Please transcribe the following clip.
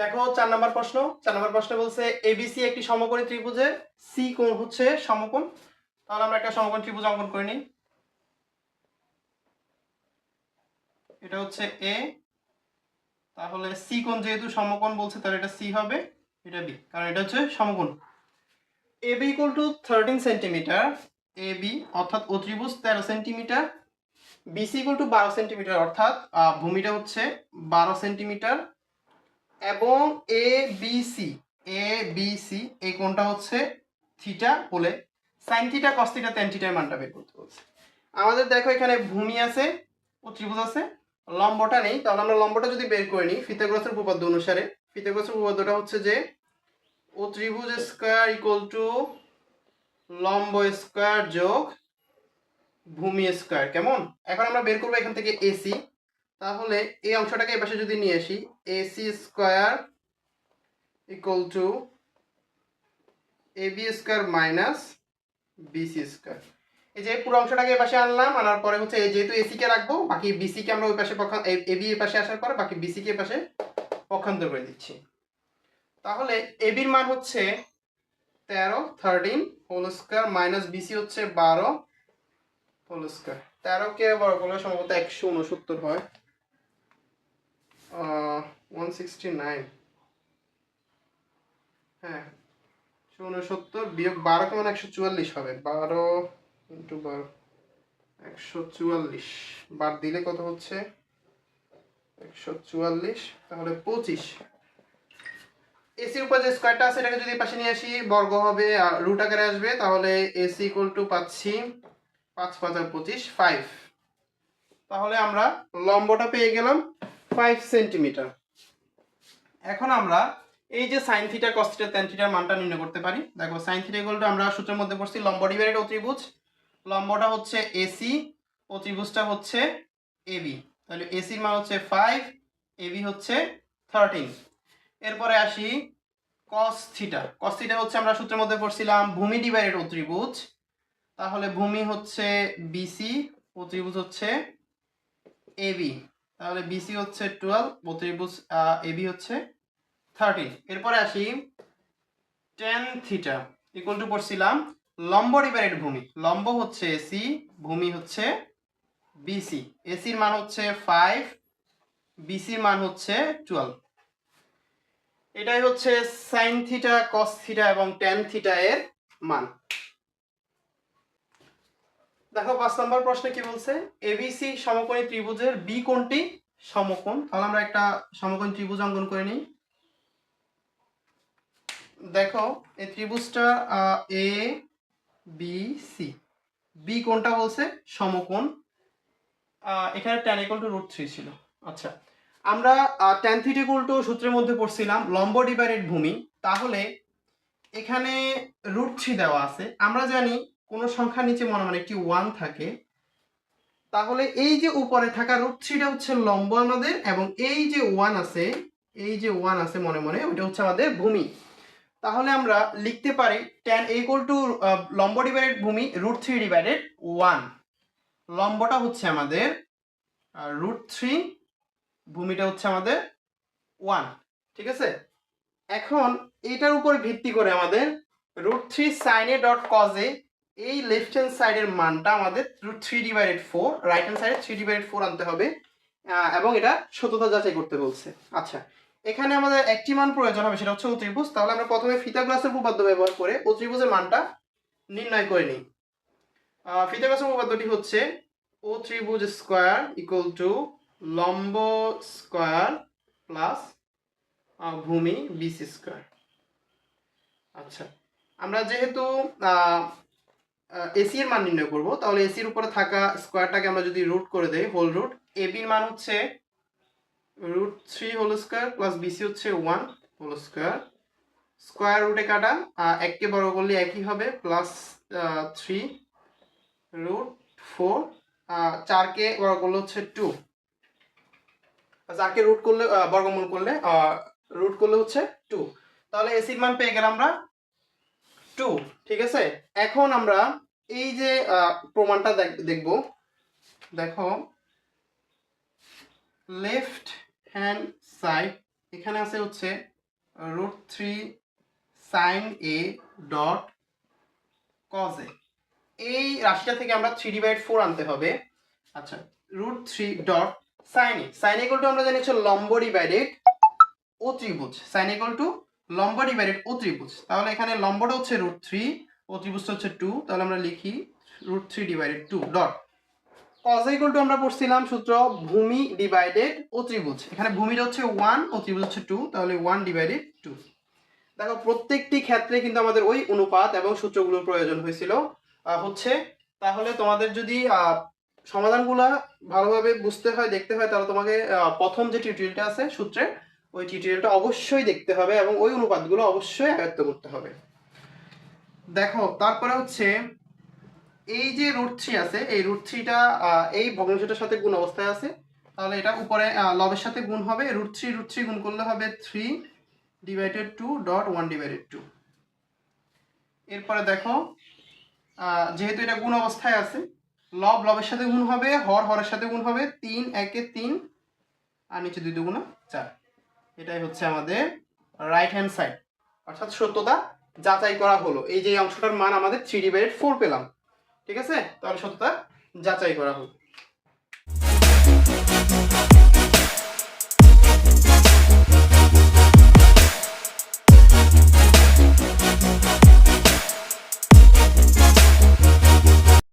দেখো, চার নম্বর প্রশ্ন। চার নম্বর প্রশ্ন বলছে এবিসি একটি সমকোণী ত্রিভুজের সি কোণ হচ্ছে সমকোণ। তাহলে আমরা একটা সমকোণ ত্রিভুজ অঙ্কন করে নিই। এটা হচ্ছে এ তাহলে সি কোণ যেহেতু সমকোণ বলছে, তাহলে এটা সি হবে, এটা বি কারণ এটা হচ্ছে সমকোণ। A B equal to thirteen centimetre A B অর্থাৎ ও ত্রিভুজ তেরো সেন্টিমিটার বিসি ইকুয়াল টু বারো সেন্টিমিটার অর্থাৎ ভূমিটা হচ্ছে বারো সেন্টিমিটার এবং A B C A B C এই কোণটা হচ্ছে? থিটা বলে সাইন থিটা কস থিটা থিটার মানটা বের করতে বলছে। আমাদের দেখো এখানে ভূমি আছে, ও ত্রিভুজ আছে, লম্বটা নেই। তাহলে আমরা লম্বটা যদি বের করে নিই ফিতাগ্রসের উপপাদ্য অনুসারে ফিতাগ্রসের উপপাদ্যটা হচ্ছে যে, ও ত্রিভুজ স্কোয়ার ইকুয়াল টু লম্ব স্কোয়ার যোগ ভূমি স্কোয়ার কেমন? এখন আমরা বের করব এখান থেকে এসি তাহলে এই অংশটাকে এপাশে যদি নিয়ে আসি AC square equal to A B square minus BC square এই যে পুরো অংশটাকে এপাশে আনলাম, আনার পরে হচ্ছে যেহেতু এসি কে রাখব, বাকি বিসি কে আমরা ওই পাশে পক্ষা এ বি এর পাশে আসার পরে বাকি বিসি কে পাশে পক্ষান্তর করে দিচ্ছি। তাহলে এবির মান হচ্ছে তেরো thirteen whole square minus BC হচ্ছে বারো হোল স্কোয়ার তেরোকে বড় করলে সম্ভবত একশো উনসত্তর হয়। ওয়ান সিক্সটি নাইন হ্যাঁ উনসত্তর বিয়োগ বারো কেমন একশো চুয়াল্লিশ হবে? বারো ইন্টু বারো, একশো চুয়াল্লিশ। বার দিলে কত হচ্ছে? একশো চুয়াল্লিশ, তাহলে পঁচিশ। এসির উপর যে স্কোয়ারটা আছে, এটাকে যদি পাশে নিয়ে আসি, বর্গ হবে আর রুট আকারে আসবে, তাহলে এসি ইকুয়াল টু পাচ্ছি পাঁচ পাঁচ আর পঁচিশ ফাইভ তাহলে আমরা লম্বটা পেয়ে গেলাম। ফাইভ সেন্টিমিটার এখন আমরা এই যে sine theta cos theta tan থিটার মানটা নির্ণয় করতে পারি। দেখো সাইন থিটা ইকুয়াল টু আমরা সূত্রের মধ্যে পড়ছি লম্ব ডিভাইডেড ও ত্রিভুজ। লম্বটা হচ্ছে এসি ও ত্রিভুজটা হচ্ছে এবি তাহলে এসির মান হচ্ছে ফাইভ এবি হচ্ছে থার্টিন এরপরে আসি কস থিটা কস থিটা হচ্ছে আমরা সূত্রের মধ্যে পড়ছিলাম ভূমি ডিভাইডেড ও ত্রিভুজ। তাহলে ভূমি হচ্ছে বিসি ও ত্রিভুজ হচ্ছে এবি তাহলে বিসি হচ্ছে টুয়েলভ ত্রিভুজ এবি হচ্ছে থার্টিন এরপরে আসি টেন থিটা ইকুয়াল টু পড়ছিলাম লম্ব ডিভাইডেড ভূমি। লম্ব হচ্ছে এসি ভূমি হচ্ছে বিসি এসির মান হচ্ছে ফাইভ বিসির মান হচ্ছে টুয়েলভ এটাই হচ্ছে সাইন থিটা কস থিটা এবং টেন থিটা এর মান। দেখো, পাঁচ নম্বর প্রশ্নে কি বলছে? এবিসি সমকোণী ত্রিভুজের বি কোণটি সমকোণ। তাহলে আমরা একটা সমকোণী ত্রিভুজ অঙ্কন করে নিই। দেখো, এই ত্রিভুজটা এ বি সি বি কোণটা বলছে? সমকোণ। এখানে ট্যান ইকুয়াল টু থ্রি ছিল। আচ্ছা আমরা ট্যান থিটা টু সূত্রের মধ্যে পড়ছিলাম, লম্ব ডিভাইডেড ভূমি। তাহলে, এখানে রুট থ্রি দেওয়া আছে। আমরা জানি কোনো সংখ্যার নিচে মনে মানে একটি ওয়ান থাকে। তাহলে এই যে উপরে থাকা রুট থ্রিটা হচ্ছে লম্ব আমাদের এবং এই যে ওয়ান আছে, এই যে ওয়ান আছে মনে মনে, ওইটা হচ্ছে আমাদের ভূমি। তাহলে আমরা লিখতে পারি ট্যান ইকুয়াল টু লম্ব ডিভাইডেড ভূমি রুট থ্রি ডিভাইডেড ওয়ান লম্বটা হচ্ছে আমাদের রুট থ্রি ভূমিটা হচ্ছে আমাদের ওয়ান ঠিক আছে? এখন এটার উপর ভিত্তি করে আমাদের রুট থ্রি সাইনে ডট কজে এই লেফট হ্যান্ড সাইডের মানটা আমাদের three divided four right hand সাইডে থ্রি ডিভাইডেড ফোর আনতে হবে এবং এটা সত্যতা যাচাই করতে বলছে। আচ্ছা এখানে আমাদের একটি মান প্রয়োজন হবে, সেটা হচ্ছে অত্রিভুজ তাহলে আমরা প্রথমে ফিতাগ্রাসের উপপাদ্য ব্যবহার করে অত্রিভুজের মানটা নির্ণয় করে নিই। ফিতাগ্রাসের উপপাদ্যটি হচ্ছে ও ত্রিভুজ স্কোয়ার ইকুয়াল টু লম্ব স্কোয়ার প্লাস ভূমি বিসি স্কোয়ার আচ্ছা আমরা যেহেতু এসি এর মান নির্ণয় করব। তাহলে এসির উপরে থাকা স্কোয়ারটাকে আমরা যদি রুট করে দেই হোল রুট এবির মান হচ্ছে root three whole square plus BC হচ্ছে ওয়ান হোল স্কোয়ার স্কোয়ার রুটে কাটা আহ, এককে বড় করলে একই হবে প্লাস থ্রি রুট ফোর চারকে বড় করলে হচ্ছে টু চারকে রুট করলে বর্গমূল করলে রুট করলে হচ্ছে টু তাহলে এসির মান পেয়ে গেলাম আমরা টু ঠিক আছে? এখন আমরা এই যে প্রমাণটা দেখ- দেখব। দেখো লেফট হ্যান্ড সাইড এখানে আছে হচ্ছে root three sine A dot cos A এই রাশিটা থেকে আমরা থ্রি ডিভাইড ফোর আনতে হবে। আচ্ছা root three dot sine A sine equal আমরা জানি হচ্ছে লম্ব ডিভাইডেড ও ত্রিভুজ। সাইন ইকুয়াল টু লম্ব ডিভাইডেড ও ত্রিভুজ তাহলে এখানে লম্বটা হচ্ছে রুট থ্রি ও ত্রিভুজটা হচ্ছে টু তাহলে আমরা লিখি root three divided two dot cos equal to আমরা পড়ছিলাম সূত্র ভূমি ডিভাইডেড ও ত্রিভুজ এখানে ভূমিটা হচ্ছে ওয়ান ও ত্রিভুজ হচ্ছে টু তাহলে ওয়ান ডিভাইডেড টু দেখো, প্রত্যেকটি ক্ষেত্রে কিন্তু আমাদের ওই অনুপাত এবং সূত্রগুলোর প্রয়োজন হয়েছিল। হচ্ছে, তাহলে তোমাদের যদি সমাধানগুলো ভালোভাবে বুঝতে হয়, দেখতে হয়, তাহলে তোমাকে প্রথম যে টিউটোরিয়ালটা আছে সূত্রে ওই টিউটোরিয়ালটা অবশ্যই দেখতে হবে এবং ওই অনুপাতগুলো অবশ্যই আয়ত্ত করতে হবে। দেখো, তারপরে হচ্ছে এই যে রুট থ্রি আছে, এই রুট থ্রিটা এই ভগ্নাংশটার সাথে গুণ অবস্থায় আছে, তাহলে এটা উপরে লবের সাথে গুণ হবে। রুট থ্রি রুট থ্রি গুণ করলে হবে three divided two dot one divided two এরপরে দেখো যেহেতু এটা গুণ অবস্থায় আছে, লব লবের সাথে গুণ হবে, হর হরের সাথে গুণ হবে, তিন, একে তিন, আর নিচে দুই দুগুণা চার। এটাই হচ্ছে আমাদের রাইট হ্যান্ড সাইড অর্থাৎ সত্যতা যাচাই করা হলো। এই যে অংশটার মান আমাদের থ্রি ডিভাইডেড ফোর পেলাম। ঠিক আছে? তাহলে সত্যতা যাচাই করা হলো।